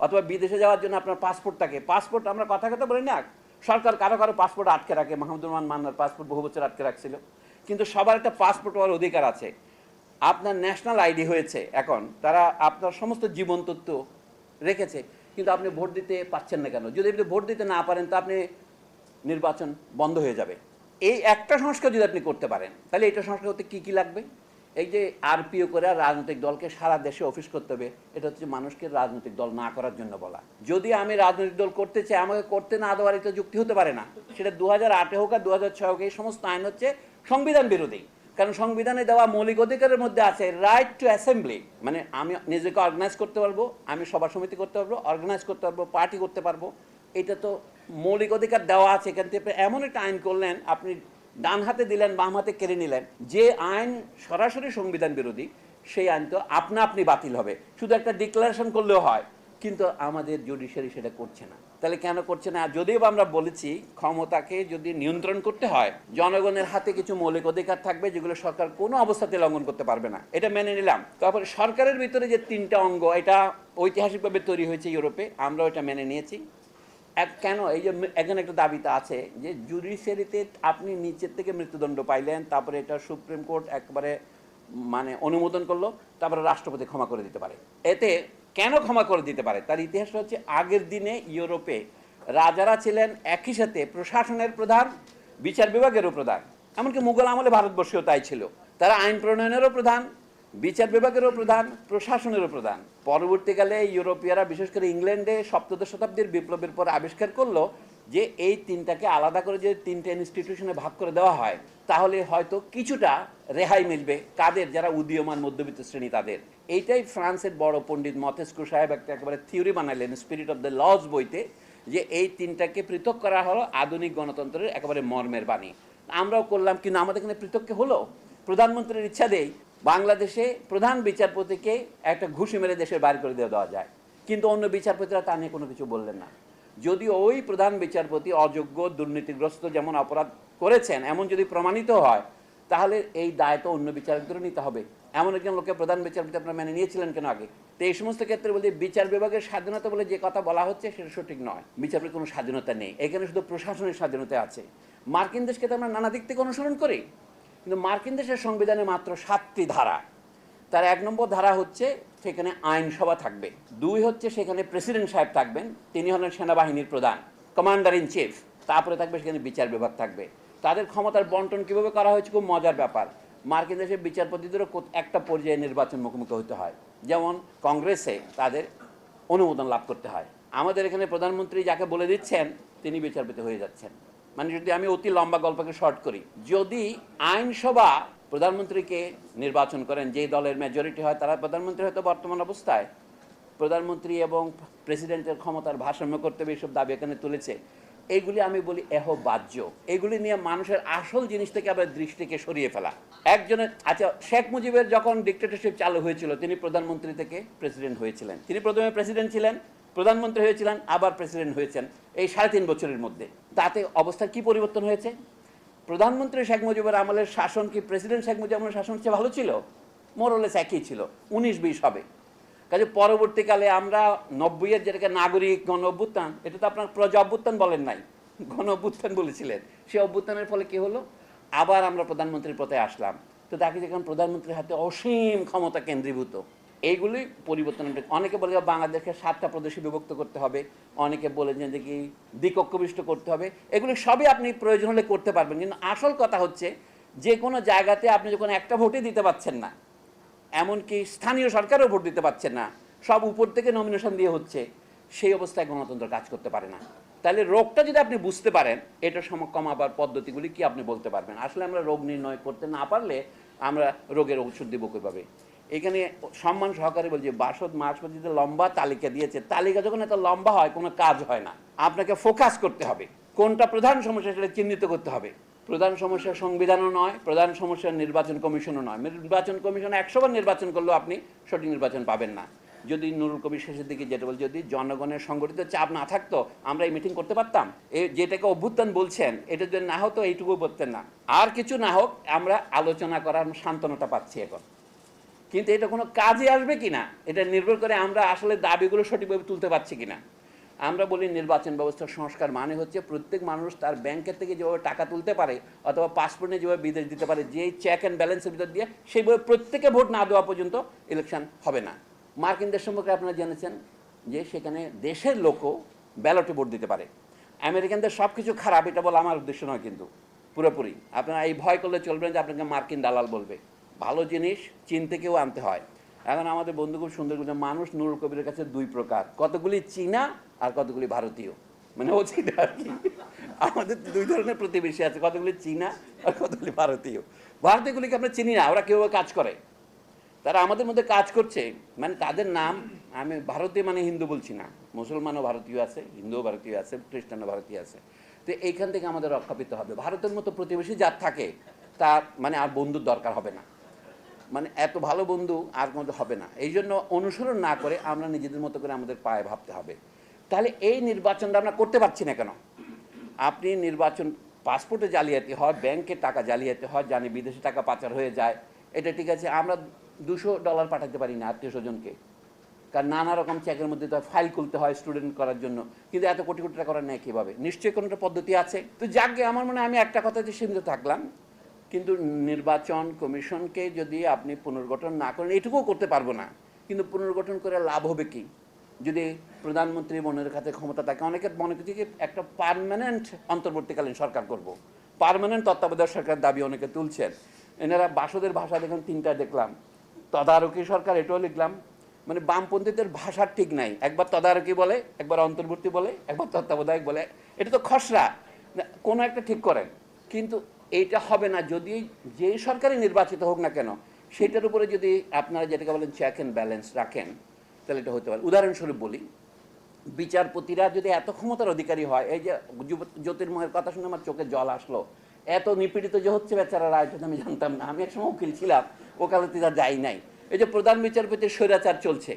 অথবা বিদেশে যাওয়ার জন্য আপনার পাসপোর্ট থাকে পাসপোর্ট আমরা কথা কথা বলি না। সরকার কারও কারও পাসপোর্ট আটকে রাখে। মাহমুদুর রহমান মান্নার পাসপোর্ট বহু বছর আটকে রাখছিল। কিন্তু সবার একটা পাসপোর্ট হওয়ার অধিকার আছে। আপনার ন্যাশনাল আইডি হয়েছে এখন। তারা আপনার সমস্ত জীবন তথ্য রেখেছে। কিন্তু আপনি ভোট দিতে পাচ্ছেন না কেন? যদি আপনি ভোট দিতে না পারেন, তো আপনি নির্বাচন বন্ধ হয়ে যাবে। এই একটা সংস্কার যদি আপনি করতে পারেন, তাহলে এটা সংস্কার করতে কী কী লাগবে? এই যে আরপিও করে রাজনৈতিক দলকে সারা দেশে অফিস করতে হবে, এটা হচ্ছে মানুষকে রাজনৈতিক দল না করার জন্য বলা। যদি আমি রাজনৈতিক দল করতে চাই, আমাকে করতে না দেওয়ার এটা যুক্তি হতে পারে না। সেটা দু হাজার আটে হোক আর দু হাজার ছয় হোক, এই সমস্ত আইন হচ্ছে সংবিধান বিরোধী। কারণ সংবিধানে দেওয়া মৌলিক অধিকারের মধ্যে আছে রাইট টু অ্যাসেম্বলি মানে আমি নিজেকে অর্গানাইজ করতে পারব, আমি সভা সমিতি করতে পারব অর্গানাইজ করতে পারব পার্টি করতে পারব। এটা তো মৌলিক অধিকার দেওয়া আছে। এখান থেকে এমন একটা আইন করলেন, আপনি ডান হাতে দিলেন, বাম হাতে কেড়ে নিলেন। যে আইন সরাসরি সংবিধান বিরোধী, সেই আইন তো আপনা আপনি বাতিল হবে। শুধু একটা ডিক্লারেশন করলেও হয়, কিন্তু আমাদের জুডিশিয়ারি সেটা করছে না। তাহলে কেন করছে না? যদিও আমরা বলেছি, ক্ষমতাকে যদি নিয়ন্ত্রণ করতে হয়, জনগণের হাতে কিছু মৌলিক অধিকার থাকবে, যেগুলো সরকার কোনো অবস্থাতে লঙ্ঘন করতে পারবে না। এটা মেনে নিলাম। তারপরে সরকারের ভিতরে যে তিনটা অঙ্গ, এটা ঐতিহাসিকভাবে তৈরি হয়েছে ইউরোপে, আমরাও এটা মেনে নিয়েছি। কেন এই যে এখানে একটা দাবিতে আছে যে জুডিশিয়ারিতে আপনি নিচের থেকে মৃত্যুদণ্ড পাইলেন, তারপরে এটা সুপ্রিম কোর্ট একবারে মানে অনুমোদন করল, তারপরে রাষ্ট্রপতি ক্ষমা করে দিতে পারে। এতে কেন ক্ষমা করে দিতে পারে? তার ইতিহাস হচ্ছে আগের দিনে ইউরোপে রাজারা ছিলেন একই সাথে প্রশাসনের প্রধান, বিচার বিভাগেরও প্রধান। এমনকি মুঘল আমলে ভারতবর্ষেও তাই ছিল। তারা আইন প্রণয়নেরও প্রধান বিচার বিভাগেরও প্রধান, প্রশাসনেরও প্রধান। পরবর্তীকালে ইউরোপীয়রা, বিশেষ করে ইংল্যান্ডে সপ্তদশ শতাব্দীর বিপ্লবের পর আবিষ্কার করল যে এই তিনটাকে আলাদা করে যে তিনটে ইনস্টিটিউশনে ভাগ করে দেওয়া হয়, তাহলে হয়তো কিছুটা রেহাই মিলবে কাদের, যারা উদীয়মান মধ্যবিত্ত শ্রেণি তাদের। এইটাই ফ্রান্সের বড় পণ্ডিত মতেস্কু সাহেব একটা একেবারে থিওরি বানালেন স্পিরিট অফ দ্য লজ বইতে, যে এই তিনটাকে পৃথক করা হলো আধুনিক গণতন্ত্রের একেবারে মর্মের বাণী। আমরাও করলাম, কিন্তু আমাদের এখানে পৃথককে হলো? প্রধানমন্ত্রীর ইচ্ছা দেই বাংলাদেশে প্রধান বিচারপতিকে একটা ঘুষি মেরে দেশের বাইরে করে দিয়ে দেওয়া যায়। কিন্তু অন্য বিচারপতিরা তা নিয়ে কোনো কিছু বললেন না। যদি ওই প্রধান বিচারপতি অযোগ্য, দুর্নীতিগ্রস্ত যেমন অপরাধ করেছেন, এমন যদি প্রমাণিত হয়, তাহলে এই দায় তো অন্য বিচারকদেরও নিতে হবে। এমন একজন লোকে প্রধান বিচারপতি আপনারা মেনে নিয়েছিলেন কেন আগে? তো এই সমস্ত ক্ষেত্রে বলতে বিচার বিভাগের স্বাধীনতা বলে যে কথা বলা হচ্ছে, সেটা সঠিক নয়। বিচারপতির কোনো স্বাধীনতা নেই। এখানে শুধু প্রশাসনের স্বাধীনতা আছে। মার্কিন দেশকে তো আমরা নানা দিক থেকে অনুসরণ করি। কিন্তু মার্কিন দেশের সংবিধানে মাত্র সাতটি ধারা। তার এক নম্বর ধারা হচ্ছে সেখানে আইনসভা থাকবে। দুই হচ্ছে সেখানে প্রেসিডেন্ট সাহেব থাকবেন, তিনি হলেন সেনাবাহিনীর প্রধান, কমান্ডার ইন চিফ, তারপরে থাকবে সেখানে বিচার বিভাগ থাকবে। তাদের ক্ষমতার বন্টন কীভাবে করা হয়েছে খুব মজার ব্যাপার। মার্কিন দেশের বিচারপতিদেরও একটা পর্যায়ে নির্বাচন মুখোমুখি হতে হয়। যেমন কংগ্রেসে তাদের অনুমোদন লাভ করতে হয়। আমাদের এখানে প্রধানমন্ত্রী যাকে বলে দিচ্ছেন, তিনি বিচারপতি হয়ে যাচ্ছেন। মানে যদি আমি অতি লম্বা গল্পকে শর্ট করি, যদি আইনসভা প্রধানমন্ত্রীকে নির্বাচন করেন যে দলের মেজরিটি হয়, তারা প্রধানমন্ত্রী হয়তো বর্তমান অবস্থায়। প্রধানমন্ত্রী এবং প্রেসিডেন্টের ক্ষমতার ভারসাম্য করতে হবে এইসব দাবি এখানে তুলেছে। এইগুলি আমি বলি এহ বাহ্য এগুলি নিয়ে মানুষের আসল জিনিস থেকে আবার দৃষ্টিকে সরিয়ে ফেলা। একজনের আচ্ছা শেখ মুজিবের যখন ডিক্টেটরশিপ চালু হয়েছিল, তিনি প্রধানমন্ত্রী থেকে প্রেসিডেন্ট হয়েছিলেন। তিনি প্রথমে প্রেসিডেন্ট ছিলেন। প্রধানমন্ত্রী হয়েছিলেন, আবার প্রেসিডেন্ট হয়েছেন এই সাড়ে তিন বছরের মধ্যে। তাতে অবস্থার কি পরিবর্তন হয়েছে? প্রধানমন্ত্রী শেখ মুজিবের আমলের শাসন কি প্রেসিডেন্ট শেখ মুজিব আমলের শাসন চেয়ে ভালো ছিল? মোরলেস একই ছিল, উনিশ বিশ হবে। কাজে পরবর্তীকালে আমরা নব্বইয়ের যেটাকে নাগরিক গণ অভ্যুত্থান, এটা তো আপনার প্রজা অভ্যুত্থান বলেন নাই, গণ অভ্যুত্থান বলেছিলেন। সেই অভ্যুত্থানের ফলে কি হলো? আবার আমরা প্রধানমন্ত্রীর পথে আসলাম। তো তাকে যখন প্রধানমন্ত্রীর হাতে অসীম ক্ষমতা কেন্দ্রীভূত এইগুলি পরিবর্তন অনেকে বলে বাংলাদেশকে সাতটা প্রদেশে বিভক্ত করতে হবে। অনেকে বলেছেন যে কি দ্বিকক্ষবিষ্ট করতে হবে। এগুলি সবই আপনি প্রয়োজন হলে করতে পারবেন। কিন্তু আসল কথা হচ্ছে, যে কোনো জায়গাতে আপনি যখন একটা ভোটই দিতে পারছেন না, এমনকি স্থানীয় সরকারও ভোট দিতে পারছে না, সব উপর থেকে নমিনেশন দিয়ে হচ্ছে, সেই অবস্থায় গণতন্ত্র কাজ করতে পারে না। তাহলে রোগটা যদি আপনি বুঝতে পারেন, এটা সম কমাবার পদ্ধতিগুলি কি আপনি বলতে পারবেন? আসলে আমরা রোগ নির্ণয় করতে না পারলে আমরা রোগের ওষুধ দিব কীভাবে? এখানে সম্মান সহকারে বলছি বাসদ মাসপতিতে লম্বা তালিকা দিয়েছে, তালিকা যখন এত লম্বা হয়, কোনো কাজ হয় না। আপনাকে ফোকাস করতে হবে। কোনটা প্রধান সমস্যা সেটা চিহ্নিত করতে হবে। প্রধান সমস্যা সংবিধানও নয়, প্রধান সমস্যা নির্বাচন কমিশনও নয়। নির্বাচন কমিশন একশোবার নির্বাচন করলেও আপনি সঠিক নির্বাচন পাবেন না। যদি নুরুল কবির শেষের দিকে যেটা বল যদি জনগণের সংগঠিত চাপ না থাকতো, আমরা এই মিটিং করতে পারতাম? এই যেটাকে অভ্যুত্থান বলছেন, এটা যদি না হতো এইটুকু বলতেন না। আর কিছু না হোক, আমরা আলোচনা করার সান্ত্বনাটা পাচ্ছি এখন। কিন্তু এটা কোনো কাজে আসবে কিনা? এটা নির্ভর করে আমরা আসলে দাবিগুলো সঠিকভাবে তুলতে পারছি কিনা। আমরা বলি নির্বাচন ব্যবস্থার সংস্কার মানে হচ্ছে প্রত্যেক মানুষ তার ব্যাংকের থেকে যেভাবে টাকা তুলতে পারে অথবা পাসপোর্টে যেভাবে বিদেশ দিতে পারে, যেই চেক অ্যান্ড ব্যালেন্সের ভিতর দিয়ে সেইভাবে প্রত্যেকে ভোট না দেওয়া পর্যন্ত ইলেকশন হবে না। মার্কিন দেশ সম্পর্কে আপনারা জেনেছেন যে সেখানে দেশের লোকও ব্যালটে ভোট দিতে পারে। আমেরিকানদের সব কিছু খারাপ, এটা বলা আমার উদ্দেশ্য নয় কিন্তু, পুরোপুরি। আপনারা এই ভয় করলে চলবেন যে আপনাকে মার্কিন দালাল বলবে। ভালো জিনিস চীন থেকেও আনতে হয়। এখন আমাদের বন্ধু খুব সুন্দর বলছে, মানুষ নুরুল কবিরের কাছে দুই প্রকার, কতগুলি চীনা আর কতগুলি ভারতীয়? মানে ও আর কি, আমাদের দুই ধরনের প্রতিবেশী আছে, কতগুলি চীনা আর কতগুলি ভারতীয়। ভারতীয়গুলিকে আমরা চিনি না, ওরা কেউ কাজ করে। তারা আমাদের মধ্যে কাজ করছে মানে তাদের নাম আমি ভারতীয় মানে হিন্দু বলছি না। মুসলমানও ভারতীয় আছে, হিন্দুও ভারতীয় আছে, খ্রিস্টানও ভারতীয় আছে। তো এইখান থেকে আমাদের রক্ষা পেতে হবে। ভারতের মতো প্রতিবেশী যার থাকে, তার মানে আর বন্ধুর দরকার হবে না। মানে এত ভালো বন্ধু আর মধ্যে হবে না। এই জন্য অনুসরণ না করে আমরা নিজেদের মতো করে আমাদের পায়ে ভাবতে হবে। তাহলে এই নির্বাচনটা আমরা করতে পারছি না কেন? আপনি নির্বাচন পাসপোর্টে জালিয়াতি হয় ব্যাংকে টাকা জালিয়াতি হয়, জানি বিদেশে টাকা পাচার হয়ে যায়। এটা ঠিক আছে, আমরা দুশো ডলার পাঠাতে পারি না আত্মীয় স্বজনকে। কারণ নানা রকম চেকের মধ্যে তো ফাইল খুলতে হয় স্টুডেন্ট করার জন্য। কিন্তু এত কোটি কোটি টাকা করার নেয় কীভাবে? নিশ্চয়ই কোনো পদ্ধতি আছে। তো যাকে আমার মনে আমি একটা কথাতে সীমিত থাকলাম। কিন্তু নির্বাচন কমিশনকে যদি আপনি পুনর্গঠন না করেন, এটুকুও করতে পারব না। কিন্তু পুনর্গঠন করে লাভ হবে কি? যদি প্রধানমন্ত্রী মনের কাছে ক্ষমতা থাকে, অনেকে মনে করছে যে একটা পারমানেন্ট অন্তর্বর্তীকালীন সরকার করব। পারমানেন্ট তত্ত্বাবধায়ক সরকার দাবি অনেকে তুলছেন। এনারা বাসদের ভাষা দেখুন, তিনটা দেখলাম। তদারকি সরকার, এটাও লিখলাম। মানে বামপন্থীদের ভাষার ঠিক নাই। একবার তদারকি বলে, একবার অন্তর্বর্তী বলে, একবার তত্ত্বাবধায়ক বলে। এটা তো খসড়া। কোনো একটা ঠিক করেন। কিন্তু এইটা হবে না, যদি যে সরকারই নির্বাচিত হোক না কেন, সেটার উপরে যদি আপনারা যেটাকে বলেন চেক অ্যান্ড ব্যালেন্স রাখেন, তাহলে এটা হতে পারে। উদাহরণস্বরূপ বলি, বিচারপতিরা যদি এত ক্ষমতার অধিকারী হয়, এই যে জ্যোতির্ময়ের কথা শুনে আমার চোখে জল আসলো, এত নিপীড়িত যে হচ্ছে বেচারারা এটা তো আমি জানতাম না, আমি একসময় উকিল ছিলাম, ওকালতি তার যাই নাই। এই যে প্রধান বিচারপতির স্বৈরাচার চলছে,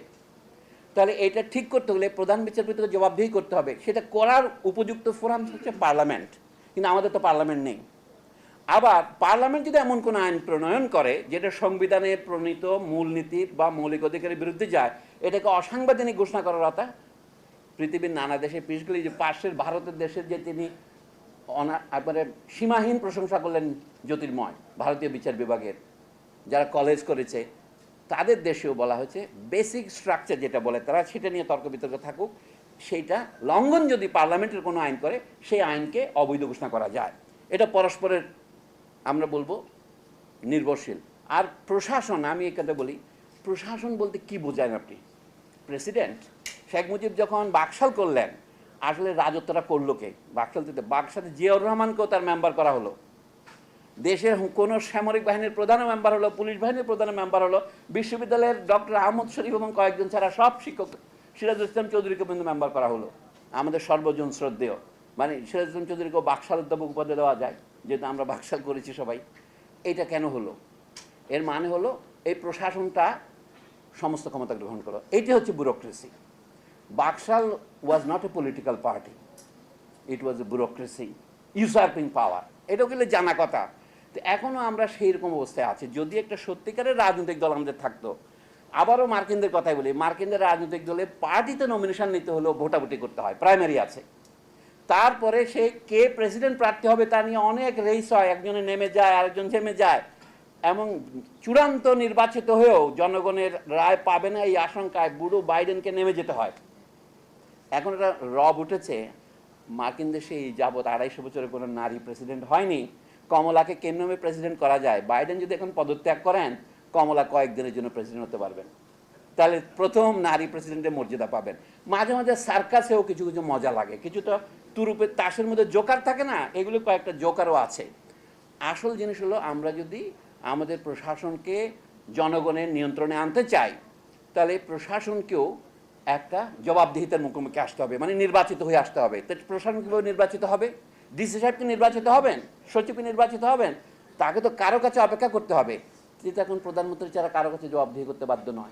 তাহলে এটা ঠিক করতে হলে প্রধান বিচারপতিকে জবাবদিহি করতে হবে। সেটা করার উপযুক্ত ফোরাম হচ্ছে পার্লামেন্ট, কিন্তু আমাদের তো পার্লামেন্ট নেই। আবার পার্লামেন্ট যদি এমন কোনো আইন প্রণয়ন করে যেটা সংবিধানে প্রণীত মূলনীতি বা মৌলিক অধিকারের বিরুদ্ধে যায়, এটাকে অসাংবিধানিক ঘোষণা করার কথা পৃথিবীর নানা দেশে বিশেষ যে পাশের ভারতের দেশের যে তিনি একবারে সীমাহীন প্রশংসা করলেন জ্যোতির্ময়, ভারতীয় বিচার বিভাগের, যারা কলেজ করেছে, তাদের দেশেও বলা হয়েছে বেসিক স্ট্রাকচার যেটা বলে তারা, সেটা নিয়ে তর্ক বিতর্ক থাকুক, সেইটা লঙ্ঘন যদি পার্লামেন্টের কোনো আইন করে, সেই আইনকে অবৈধ ঘোষণা করা যায়। এটা পরস্পরের আমরা বলব নির্ভরশীল। আর প্রশাসন, আমি এখানে বলি, প্রশাসন বলতে কি বোঝায় আপনি? প্রেসিডেন্ট শেখ মুজিব যখন বাকশাল করলেন, আসলে রাজত্বটা করল কে? বাকশাল থেকে বাকশালে জিয়াউর রহমানকেও তার মেম্বার করা হলো। দেশের কোনো সামরিক বাহিনীর প্রধান মেম্বার হলো, পুলিশ বাহিনীর প্রধান মেম্বার হলো, বিশ্ববিদ্যালয়ের ডক্টর আহমদ শরীফ এবং কয়েকজন ছাড়া সব শিক্ষক সিরাজুল ইসলাম চৌধুরীকে কিন্তু মেম্বার করা হলো। আমাদের সর্বজন শ্রদ্ধেয়। মানে সিরাজ ইসলাম চৌধুরীকেও বাকশাল অধ্যাপক উপাধি দেওয়া যায়। যেহেতু আমরা বাকশাল করেছি সবাই এটা কেন হলো? এর মানে হলো, এই প্রশাসনটা সমস্ত ক্ষমতা গ্রহণ করো এইটা হচ্ছে bureaucracy BAKSAL was not a political party it was a bureaucracy usurping power এটাও গেলে জানা কথা। তো এখনও আমরা সেই রকম অবস্থায় আছি। যদি একটা সত্যিকারের রাজনৈতিক দল আমাদের থাকতো, আবারও মার্কিনদের কথাই বলি, মার্কিনদের রাজনৈতিক দলে পার্টিতে নমিনেশন নিতে হলেও ভোটাভুটি করতে হয় প্রাইমারি আছে। তারপরে সে কে প্রেসিডেন্ট প্রার্থী হবে তা নিয়ে অনেক রেস হয়। একজনে নেমে যায়, আরেকজন থেমে যায়। এবং চূড়ান্ত নির্বাচিত হয়েও জনগণের রায় পাবে না এই আশঙ্কায় বুড়ো বাইডেনকে নেমে যেতে হয়। এখন এটা রব উঠেছে। মার্কিন দেশে এই যাবৎ আড়াইশো বছরে কোনো নারী প্রেসিডেন্ট হয়নি। কমলাকে কেন্দ্রে প্রেসিডেন্ট করা যায়? বাইডেন যদি এখন পদত্যাগ করেন, কমলা কয়েকদিনের জন্য প্রেসিডেন্ট হতে পারবেন। তাহলে প্রথম নারী প্রেসিডেন্টের মর্যাদা পাবেন। মাঝে মাঝে সার্কাসেও কিছু কিছু মজা লাগে। কিছু তো তুরুপের তাসের মধ্যে জোকার থাকে না, এগুলো কয়েকটা জোকারও আছে। আসল জিনিস হলো, আমরা যদি আমাদের প্রশাসনকে জনগণের নিয়ন্ত্রণে আনতে চাই, তাহলে প্রশাসনকেও একটা জবাবদিহিতার মুখোমুখি আসতে হবে মানে নির্বাচিত হয়ে আসতে হবে। তো প্রশাসন কীভাবে নির্বাচিত হবে? ডিসি সাহেব কি নির্বাচিত হবেন? সচিবকে নির্বাচিত হবেন? তাকে তো কারও কাছে অপেক্ষা করতে হবে। কিন্তু এখন প্রধানমন্ত্রী ছাড়া কারও কাছে জবাবদিহি করতে বাধ্য নয়।